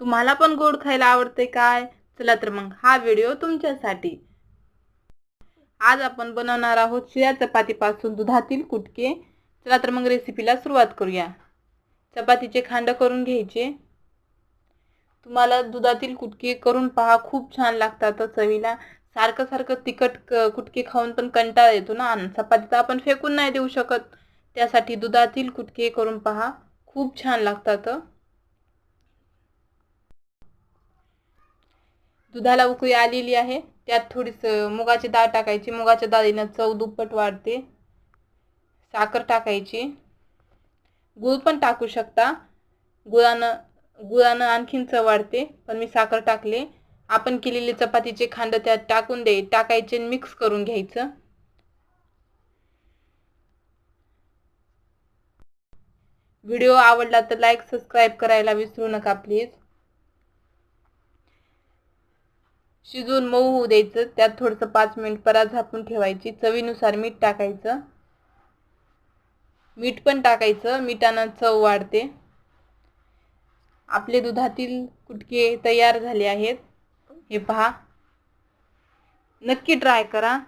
तुम्हाला पण गोड खायला आवडते काय? चला तर मग हा व्हिडिओ तुमच्यासाठी. आज आपण बनवणार आहोत शिळ्या चपातीपासून दुधातील कुटके. चला तर मग रेसिपीला सुरुवात करूया. चपातीचे खांड करून घ्यायचे. तुम्हाला दुधातील कुटके करून पहा खूप छान लागतात हो चवीला. सारखं सारखं तिखट कुटके खाऊन पण कंटाळा येतो ना. चपाती तर आपण फेकून नाही देऊ शकत. त्यासाठी दुधातील कुटके करून पहा खूप छान लागतात हो. दुधाला उकळी आलेली आहे. त्यात थोडीसं मुगाची डाळ टाकायची. मुगाच्या डाळीनं चव दुप्पट वाढते. साखर टाकायची. गूळ पण टाकू शकता. गुळानं गुळानं आणखीन चव वाढते पण मी साखर टाकले. आपण केलेले चपातीचे खांड त्यात टाकून दे टाकायचे मिक्स करून घ्यायचं. व्हिडिओ आवडला तर लाईक सबस्क्राईब करायला विसरू नका प्लीज शिजवून मऊ होऊ द्यायचं. त्यात थोडंसं पाच मिनिट परत झापून ठेवायची. चवीनुसार मीठ टाकायचं. मीठ पण टाकायचं. मिठानं चव वाढते. आपले दुधातील कुटके तयार झाले आहेत. हे पहा. नक्की ट्राय करा.